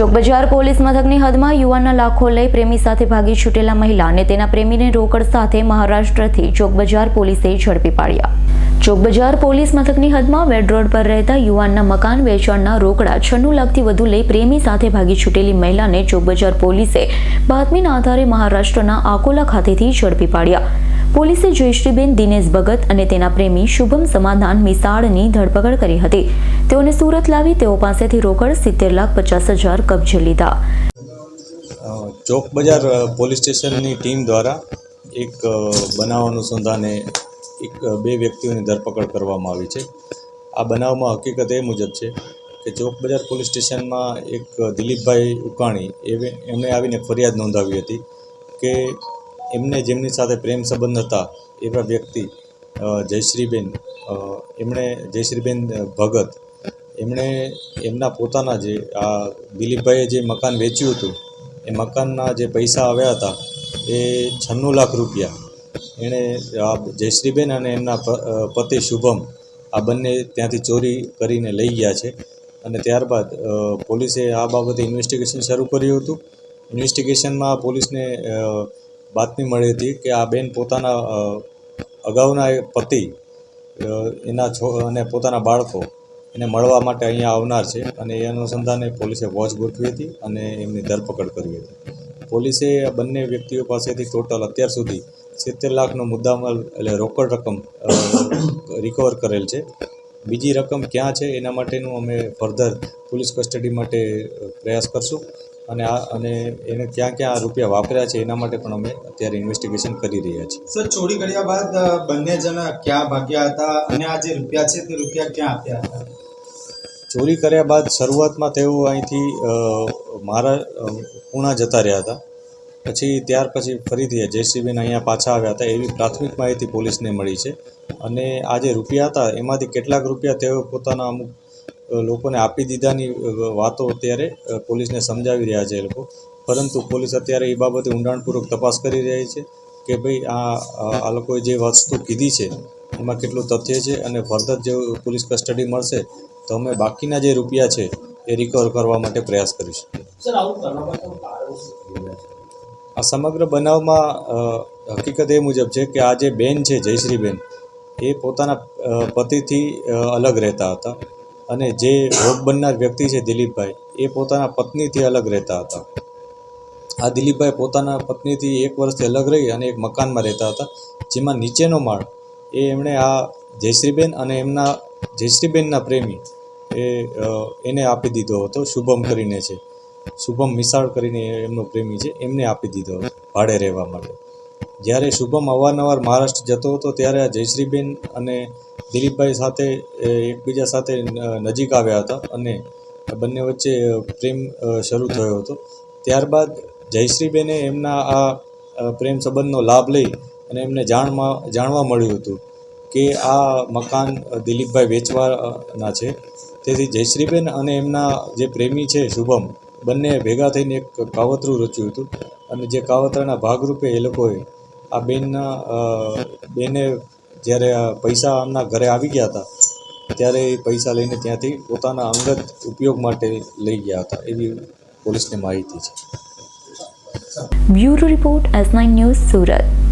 Chowkbazar police મથકની હદમાં યુવાનના લાખો લઈ પ્રેમી સાથે ભાગી છૂટેલા મહિલા અને તેના પ્રેમીને રોકડ સાથે મહારાષ્ટ્રથી ચોકબજાર પોલીસે ઝડપી પાડ્યા. ચોકબજાર પોલીસ મથકની હદમાં વેડ રોડ પર રહેતા યુવાનના મકાન વેચાણના રોકડા છન્નું લાખથી વધુ લઈ પ્રેમી સાથે ભાગી છૂટેલી મહિલાને ચોકબજાર પોલીસે બાતમીના આધારે મહારાષ્ટ્રના આકોલા ખાતેથી ઝડપી પાડ્યા. પોલીસે જયશ્રીબેન દિનેશ ભગત અને તેના પ્રેમી શુભમ સમાધાન મિસાળની ધરપકડ કરી હતી. તેઓને સુરત લાવી તેઓ પાસેથી રોકડ સિત્તેર લાખ પચાસ હજાર કબજે લીધા. ચોક બજાર પોલીસ સ્ટેશનની ટીમ દ્વારા એક બનાવ અનુસંધાને એક બે વ્યક્તિઓની ધરપકડ કરવામાં આવી છે. આ બનાવમાં હકીકત એ મુજબ છે કે ચોક બજાર પોલીસ સ્ટેશનમાં એક દિલીપભાઈ ઉકાણી, એવે, એમણે આવીને ફરિયાદ નોંધાવી હતી કે એમને જેમની સાથે પ્રેમ સંબંધ હતા, એવા વ્યક્તિ જયશ્રીબેન એમણે જયશ્રીબેન ભગત, એમણે એમના પોતાના જે, આ દિલીપભાઈએ જે મકાન વેચ્યું હતું, એ મકાનના જે પૈસા આવ્યા હતા, એ છન્નું લાખ રૂપિયા. એણે આ જયશ્રીબેન અને એમના પતિ શુભમ, આ બંને ત્યાંથી ચોરી કરીને લઈ ગયા છે. અને ત્યારબાદ પોલીસે આ બાબતે ઇન્વેસ્ટિગેશન શરૂ કર્યું હતું. ઇન્વેસ્ટિગેશનમાં પોલીસને બાતમી મળી હતી કે આ બેન પોતાના અગાઉના પતિ એના છો, અને પોતાના બાળકો એને મળવા માટે અહીંયા આવનાર છે અને એ અનુસંધાને પોલીસે વોચ ગોઠવી હતી અને એમની ધરપકડ કરી હતી. પોલીસે આ બંને વ્યક્તિઓ પાસેથી ટોટલ અત્યાર સુધી સિત્તેર લાખનો મુદ્દામાલ એટલે રોકડ રકમ રિકવર કરેલ છે. બીજી રકમ ક્યાં છે એના માટેનું અમે ફર્ધર પોલીસ કસ્ટડી માટે પ્રયાસ કરશું. અને આ અને એને ક્યાં ક્યાં આ રૂપિયા વાપર્યા છે એના માટે પણ અમે અત્યારે ઇન્વેસ્ટિગેશન કરી રહ્યા છીએ. સર ચોરી કર્યા બાદ બંને જણા ક્યાં ભાગ્યા હતા અને આ જે રૂપિયા છે તે રૂપિયા ક્યાં આપ્યા હતા? ચોરી કર્યા બાદ શરૂઆતમાં તેઓ અહીંથી મારા પૂણા જતા રહ્યા હતા. પછી ત્યાર પછી ફરીથી જયશ્રીબેન અહીંયા પાછા આવ્યા હતા. એવી પ્રાથમિક માહિતી પોલીસને મળી છે. અને આ જે રૂપિયા હતા એમાંથી કેટલાક રૂપિયા તેઓ પોતાના અમુક લોકોને આપી દીધાની વાતો અત્યારે પોલીસને સમજાવી રહ્યા છે એ લોકો. પરંતુ પોલીસ અત્યારે એ બાબતે ઊંડાણપૂર્વક તપાસ કરી રહી છે કે ભાઈ આ આ- લોકોએ જે વસ્તુ કીધી છે એમાં કેટલું તથ્ય છે અને ફર્ધર જે પોલીસ કસ્ટડી મળશે તો અમે બાકીના જે રૂપિયા છે એ રિકવર કરવા માટે પ્રયાસ કરીશું. આ સમગ્ર બનાવમાં હકીકત એ મુજબ છે કે આ જે બેન છે જયશ્રીબેન એ પોતાના પતિથી અલગ રહેતા હતા. અને જે ભોગ બનનાર વ્યક્તિ છે દિલીપભાઈ, એ પોતાના પત્નીથી અલગ રહેતા હતા. આ દિલીપભાઈ પોતાના પત્નીથી એક વર્ષથી અલગ રહી અને એક મકાનમાં રહેતા હતા, જેમાં નીચેનો માળ, એ એમણે આ જયશ્રીબેન અને એમના જયશ્રીબેનના પ્રેમી, એ એને આપી દીધો હતો, શુભમ કરીને છે. શુભમ મિસાળ કરીને એમનો પ્રેમી છે, એમને આપી દીધો હતો, ભાડે રહેવા માટે. જ્યારે શુભમ અવારનવાર મહારાષ્ટ્ર જતો હતો, ત્યારે આ જયશ્રીબેન અને દિલીપભાઈ સાથે એકબીજા સાથે નજીક આવ્યા હતા અને બંને વચ્ચે પ્રેમ શરૂ થયો હતો. ત્યારબાદ જયશ્રીબેને એમના આ પ્રેમ સંબંધનો લાભ લઈ અને એમને જાણમાં જાણવા મળ્યું હતું કે આ મકાન દિલીપભાઈ વેચવાના છે. તેથી જયશ્રીબેન અને એમના જે પ્રેમી છે શુભમ બંને ભેગા થઈને એક કાવતરું રચ્યું હતું અને જે કાવતરાના ભાગરૂપે એ લોકોએ આ બેનના બેને જ્યારે પૈસા આમના ઘરે આવી ગયા હતા, ત્યારે એ પૈસા લઈને ત્યાંથી પોતાના અંગત ઉપયોગ માટે લઈ ગયા હતા, એવી પોલીસને માહિતી છે. Bureau report S nine news Surat.